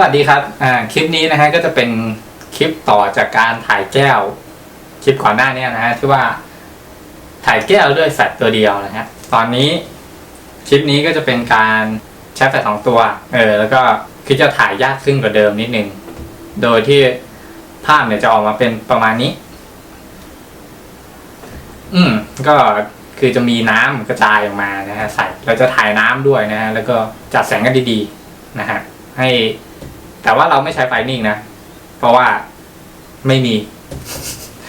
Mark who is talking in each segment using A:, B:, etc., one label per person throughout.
A: วัสดีครับ อ่า คลิปนี้นะฮะก็จะเป็นคลิปต่อจากการถ่ายแก้ว คลิปก่อนหน้านี้นะฮะที่ว่าถ่ายแก้วด้วยแฟลชตัวเดียวนะฮะ ตอนนี้คลิปนี้ก็จะเป็นการใช้แฟลชสองตัว เออ แล้วก็คือจะถ่ายยากขึ้นกว่าเดิมนิดนึง โดยที่ภาพเนี่ยจะออกมาเป็นประมาณนี้ อืม ก็คือจะมีน้ำกระจายออกมานะฮะ ใส่ เราจะถ่ายน้ำด้วยนะฮะ แล้วก็จัดแสงกันดีๆ นะฮะ ให้ แต่ว่าเราไม่ใช้ไฟนิ่งนะ เพราะว่าไม่มี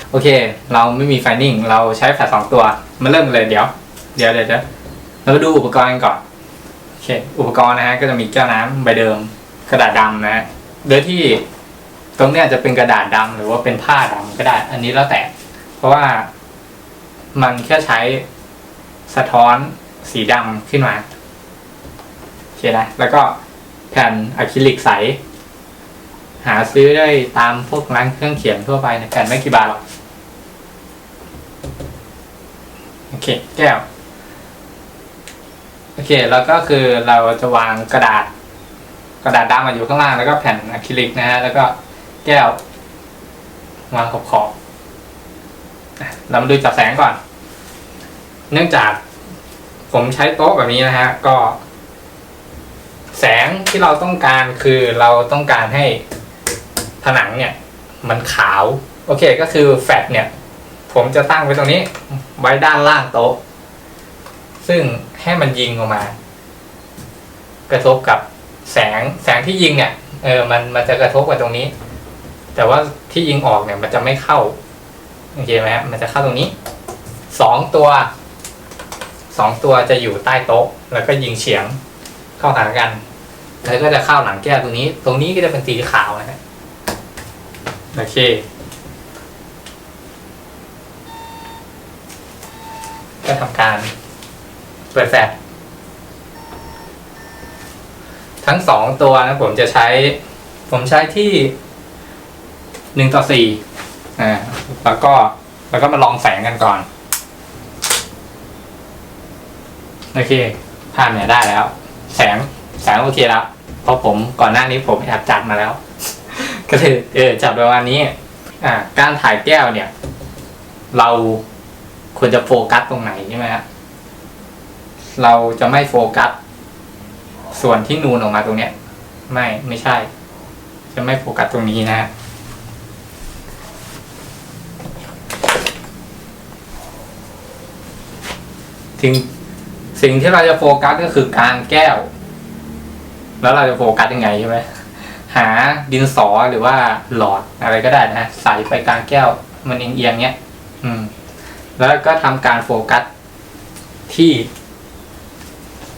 A: โอเค เราไม่มีไฟนิ่ง เราใช้แฟลชสองตัว มาเริ่มเลยเดี๋ยว เดี๋ยวเดี๋ยวเรามาดูอุปกรณ์กันก่อนโอเค อุปกรณ์นะฮะก็จะมีแก้วน้ำใบเดิม กระดาษดำนะฮะโดยที่ตรงเนี้ยจะเป็นกระดาษดำหรือว่าเป็นผ้าดำก็ได้ อันนี้แล้วแต่ เพราะว่ามันแค่ใช้สะท้อนสีดำขึ้นมาโอเคนะแล้วก็แผ่นอะคริลิกใส หาซื้อได้ตามพวกร้านเครื่องเขียนทั่วไปนะแผ่นไม่กี่บาทหรอกโอเคแก้วโอเคแล้วก็คือเราจะวางกระดาษ กระดาษดำมาอยู่ข้างล่างแล้วก็แผ่นอะคริลิกนะฮะแล้วก็แก้ว วางขอบขอบๆเรามาดูจับแสงก่อน เนื่องจากผมใช้โต๊ะแบบนี้นะฮะก็ แสงที่เราต้องการคือเราต้องการให้ ผนังเนี่ยมันขาว โอเคก็คือแฟลชเนี่ย ผมจะตั้งไว้ตรงนี้ ไว้ด้านล่างโต๊ะ ซึ่งให้มันยิงออกมา กระทบกับแสงแสงที่ยิงเนี่ยเออมันมันจะกระทบกับตรงนี้ แต่ว่าที่ยิงออกเนี่ยมันจะไม่เข้าโอเคไหมฮะมันจะเข้าตรงนี้สองตัวสองตัวจะอยู่ใต้โต๊ะ แล้วก็ยิงเฉียงเข้าหากันแล้วก็จะเข้าหลังแก้วตรงนี้ ตรงนี้ก็จะเป็นสีขาวนะฮะ โอเค ก็ทำการเปิดแฟลชทั้งสองตัวนะผมจะใช้ ผมใช้ที่หนึ่งต่อสี่อ่าแล้วก็แล้วก็มาลองแสงกันก่อน โอเคภาพเนี่ยได้แล้ว แสงแสงโอเคแล้วเพราะผมก่อนหน้านี้ผมแอบจัดมาแล้ว ก็คือเออจับประมาณนี้ อ่า การถ่ายแก้วเนี่ย เราควรจะโฟกัสตรงไหนใช่ไหมฮะเราจะไม่โฟกัส ส่วนที่นูนออกมาตรงเนี้ย ไม่ไม่ใช่ จะไม่โฟกัสตรงนี้นะฮะสิ่งสิ่งที่เราจะโฟกัสก็คือกลางแก้ว แล้วเราจะโฟกัสยังไงใช่ไหม หาดินสอหรือว่าหลอดอะไรก็ได้นะใส่ไปกลางแก้วมันเอียงๆเนี้ยอืม แล้วก็ทำการโฟกัสที่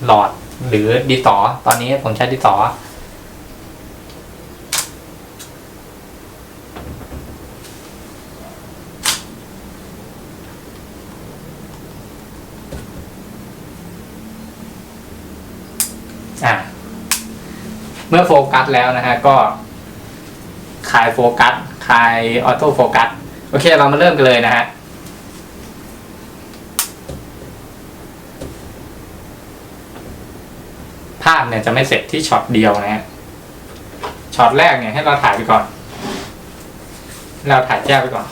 A: หลอดหรือดินสอตอนนี้ผมใช้ดินสอ อะ เมื่อโฟกัสแล้วนะฮะก็คลายโฟกัสคลายออโต้โฟกัสโอเค เรามาเริ่มกันเลยนะฮะภาพเนี่ยจะไม่เสร็จที่ช็อตเดียวนะฮะช็อตแรกเนี่ยให้เราถ่ายไปก่อน เราถ่ายแก้วไปก่อน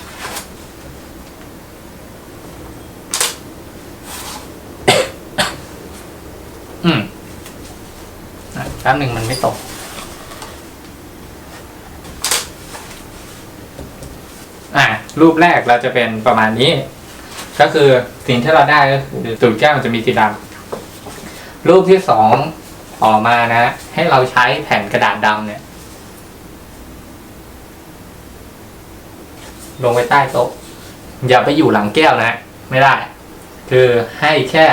A: อืมอะ แป๊บหนึ่งมันไม่ตก อะรูปแรกเราจะเป็นประมาณนี้ ก็คือสิ่งที่เราได้ก็คือตูดแก้วมันจะมีสีดำรูปที่สองต่อมานะ ให้เราใช้แผ่นกระดาษดำเนี่ย ลงไปใต้โต๊ะ อย่าไปอยู่หลังแก้วนะไม่ได้ คือให้แค่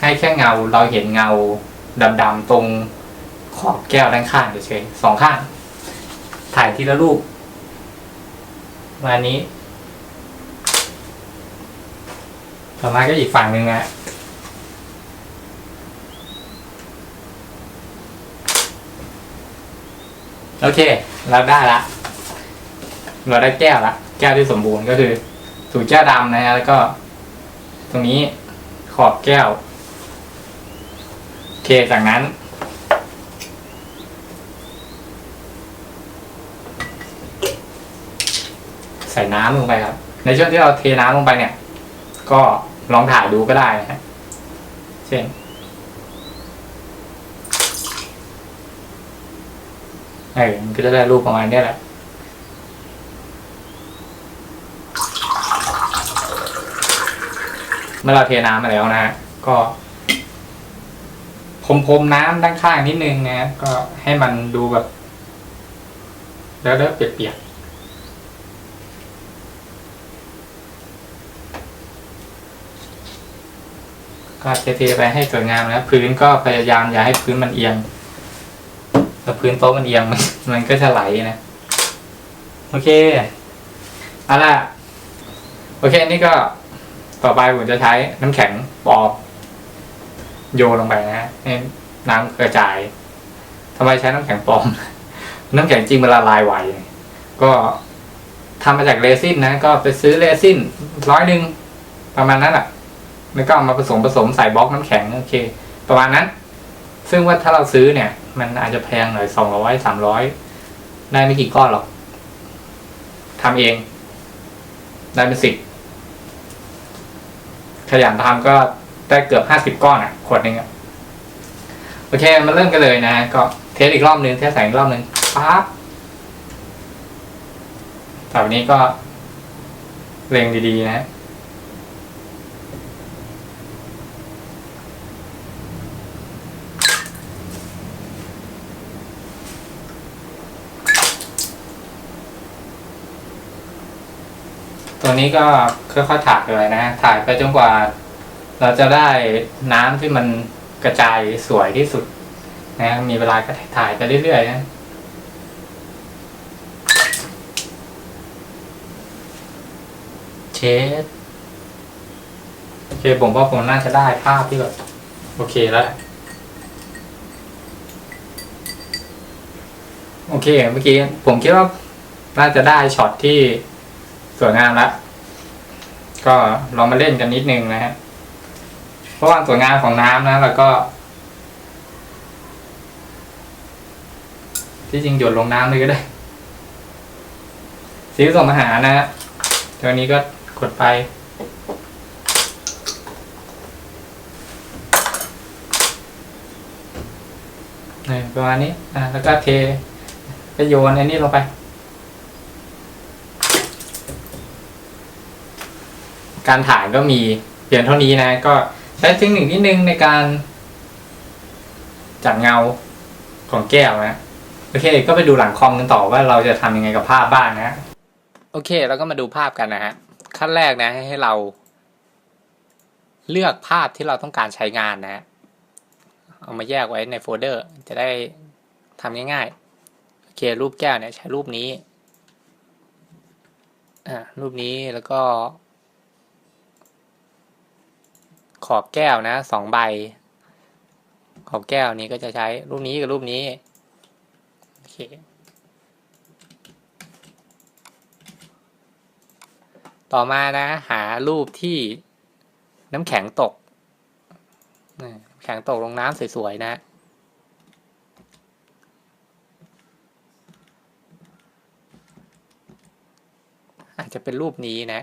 A: ให้แค่เงาเราเห็นเงาดำๆตรง ขอบแก้วด้านข้างเฉยๆสองข้าง ถ่ายทีละรูปมานี้ ต่อมาก็อีกฝั่งหนึ่งนะโอเค เราได้ละ เราได้แก้วละ แก้วที่สมบูรณ์ก็คือสูตรแก้วดำนะฮะแล้วก็ ตรงนี้ขอบแก้ว โอเค จากนั้น ส่น้ำลงไปครับ ในช่วงที่เราเทน้ำลงไปเนี่ย ก็ลองถ่ายดูก็ได้นะฮะเช่นเออมันก็จะได้รูปประมาณนี้แหละเมื่อเราเทน้ำมาแล้วนะฮะก็พรมพรมๆน้ำด้านข้างนิดนึงนะก็ให้มันดูแบบ แล้วเปียกๆ ก็เทๆไปให้สวยงามนะพื้นก็พยายามอย่าให้พื้นมันเอียงถ้าพื้นโต๊ะมันเอียงมันมันก็จะไหลนะ โอเคเอาล่ะโอเคนี่ก็ต่อไปผมจะใช้น้ำแข็งปอบโยนลงไปนะฮะให้น้ำกระจายทำไมใช้น้ำแข็งปลอม น้ำแข็งจริงมันละลายไวก็ทำมาจากเรซินนะ ก็ไปซื้อเรซินร้อยหนึ่งประมาณนั้นแหละ แล้วก็เอามาผสมผสมใส่บล็อกน้ำแข็งโอเค ประมาณนั้น ซึ่งว่าถ้าเราซื้อเนี่ย มันอาจจะแพงหน่อยสองร้อยสามร้อยได้ไม่กี่ก้อนหรอกทำเอง ได้เป็นสิบขยันทำก็ได้เกือบห้าสิบก้อนอะ ขวดหนึ่งอะโอเค มาเริ่มกันเลยนะก็เทสอีกรอบหนึ่งเทสใส่อีกรอบหนึ่งปั๊บต่อไปนี้ก็เล็งดีๆนะ ตัวนี้ก็ค่อยๆถ่ายเลยนะถ่ายไปจนกว่า เราจะได้น้ำที่มันกระจายสวยที่สุดนะมีเวลาก็ถ่ายไปเรื่อยๆนะเชดโอเคผมว่าผมน่าจะได้ภาพที่แบบโอเคแล้วโอเค เมื่อกี้ผมคิดว่าน่าจะได้ช็อตที่ สวยงามแล้วก็ลองมาเล่นกันนิดนึงนะฮะเพราะว่าสวยงามของน้ำนะ แล้วก็ ที่จริงหยดลงน้ำเลยก็ได้สีผสมอาหารนะฮะตัวนี้ก็กดไปนี่ประมาณนี้ อะแล้วก็เทไปโยนอันนี้ลงไป การถ่ายก็มีเพียงเท่านี้นะ ก็ใช้เทคนิคนิดนึงในการ จัดเงาของแก้วนะ โอเค ก็ไปดูหลังคอมกันต่อว่าเราจะทำยังไงกับภาพบ้างนะ โอเคแล้วก็มาดูภาพกันนะฮะขั้นแรกนะให้เรา เลือกภาพที่เราต้องการใช้งานนะฮะเอามาแยกไว้ในโฟลเดอร์ จะได้ทำง่ายๆ โอเค รูปแก้วเนี่ยใช้รูปนี้ อ่ารูปนี้แล้วก็ ขอบแก้วนะสองใบ ขอบแก้วนี้ก็จะใช้รูปนี้กับรูปนี้โอเคต่อมานะ หารูปที่น้ำแข็งตกน้ำแข็งตกลงน้ำสวยๆนะอาจจะเป็นรูปนี้นะ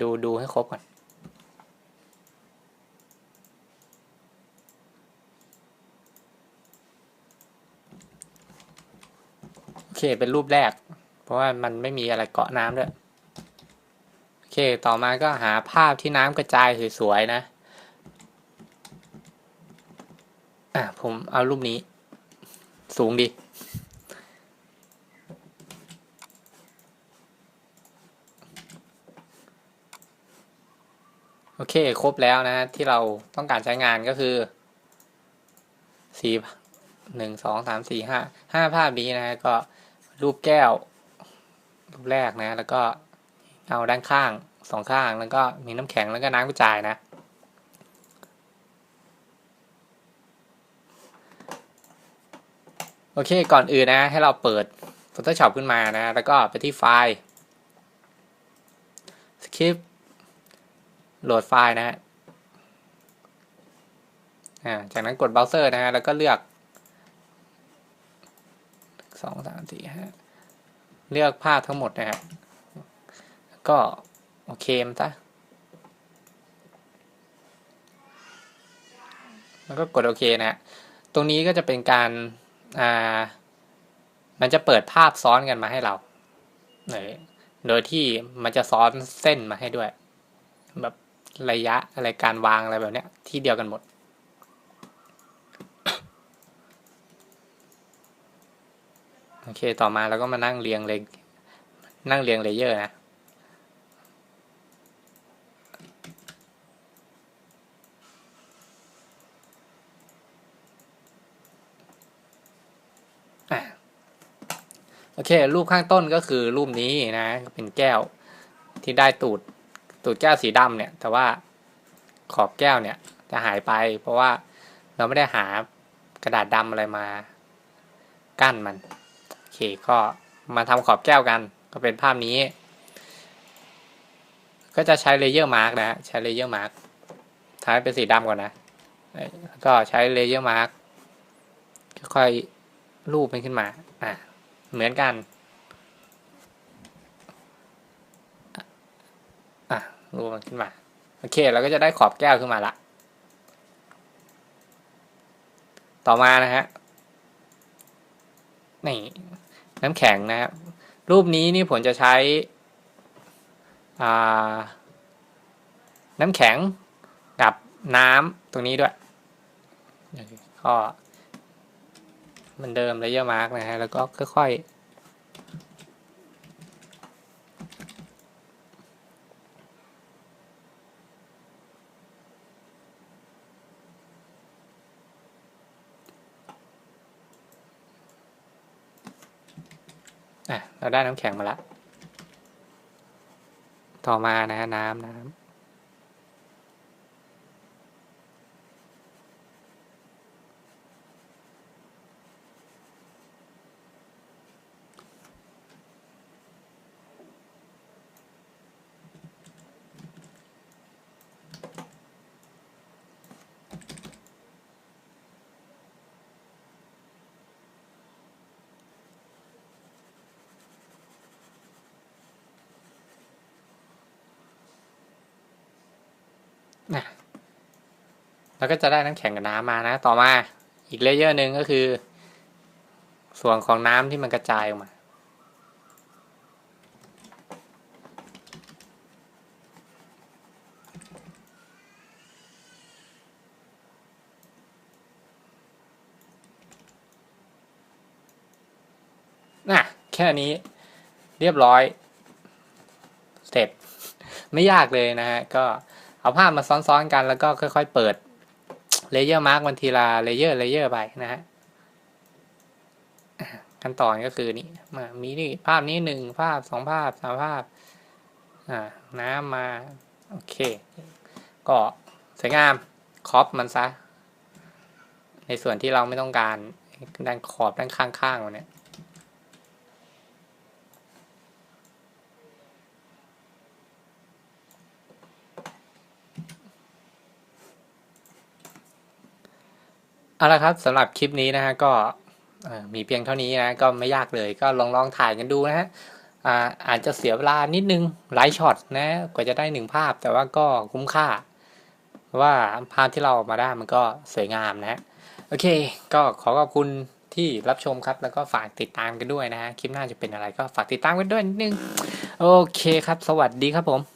A: ดูดูให้ครบก่อน โอเค เป็นรูปแรก เพราะว่ามันไม่มีอะไรเกาะน้ำด้วย โอเค ต่อมาก็หาภาพที่น้ำกระจายสวยๆนะ อะ ผมเอารูปนี้ สูงดี โอเค ครบแล้วนะ ที่เราต้องการใช้งานก็คือสีหนึ่งสองสามสี่ห้าห้าภาพนี้นะก็ รูปแก้ว รูปแรกนะ แล้วก็เอาด้านข้างสองข้างแล้วก็มีน้ำแข็งแล้วก็น้ำกระจายนะโอเค ก่อนอื่นนะ ให้เราเปิด Photoshop ขึ้นมานะ แล้วก็ไปที่ไฟล์ Script โหลดไฟล์นะฮะจากนั้นกดเบราว์เซอร์นะฮะ แล้วก็เลือก สองสามสี่ห้าเลือกภาพทั้งหมดนะครับ ก็โอเคมันซะแล้วก็กดโอเคนะฮะตรงนี้ก็จะเป็นการอ่ามันจะเปิดภาพซ้อนกันมาให้เราเออโดยที่มันจะซ้อนเส้นมาให้ด้วย แบบระยะอะไรการวางอะไรแบบเนี้ยที่เดียวกันหมด โอเค ต่อมาเราก็มานั่งเรียงเลยนั่งเรียงเลเยอร์นะ โอเค รูปข้างต้นก็คือรูปนี้นะ เป็นแก้วที่ได้ตูด ตูดแก้วสีดำเนี่ย แต่ว่าขอบแก้วเนี่ย จะหายไป เพราะว่าเราไม่ได้หากระดาษดำอะไรมา กั้นมัน เคก็มาทำขอบแก้วกัน ก็เป็นภาพนี้ ก็จะใช้เลเยอร์มาร์กนะใช้เลเยอร์มาร์กทำให้เป็นสีดำก่อนนะก็ใช้เลเยอร์มาร์กค่อยๆรูปมันขึ้นมาอะเหมือนกันอะรูปมันขึ้นมา โอเคเราก็จะได้ขอบแก้วขึ้นมาละต่อมานะฮะนี่ น้ำแข็งนะครับรูปนี้นี่ผมจะใช้น้ำแข็งกับน้ำตรงนี้ด้วยก็เหมือนเดิมเลเยอร์มาร์กนะฮะแล้วก็ค่อยๆ อะเราได้น้ำแข็งมาละ ต่อมานะฮะน้ำน้ำ นะแล้วก็จะได้น้ำแข็งกับน้ำมานะ ต่อมาอีกเลเยอร์หนึ่งก็คือ ส่วนของน้ำที่มันกระจายออกมา น่ะ แค่นี้เรียบร้อยเสร็จไม่ยากเลยนะฮะ ก็ เอาภาพมาซ้อนๆกันแล้วก็ค่อย ๆ เปิดเลเยอร์มาร์กมันทีละเลเยอร์เลเยอร์ไปนะฮะขั้นตอนก็คือนี่มามีนี่ภาพนี้หนึ่งภาพสองภาพสามภาพอ่าน้ำมาโอเค ก็สวยงามครอปมันซะ ในส่วนที่เราไม่ต้องการด้านขอบด้านข้างๆมันเนี่ย เอาละครับสำหรับคลิปนี้นะฮะก็มีเพียงเท่านี้นะก็ไม่ยากเลยก็ลองลองถ่ายกันดูนะฮะอาจจะเสียเวลานิดนึงหลายช็อตนะกว่าจะได้หนึ่งภาพ แต่ว่าก็คุ้มค่าเพราะว่าภาพที่เราออกมาได้มันก็สวยงามนะฮะโอเค ก็ขอขอบคุณที่รับชมครับ แล้วก็ฝากติดตามกันด้วยนะฮะคลิปหน้าจะเป็นอะไรก็ฝากติดตามกันด้วยนิดนึง โอเคครับ สวัสดีครับผม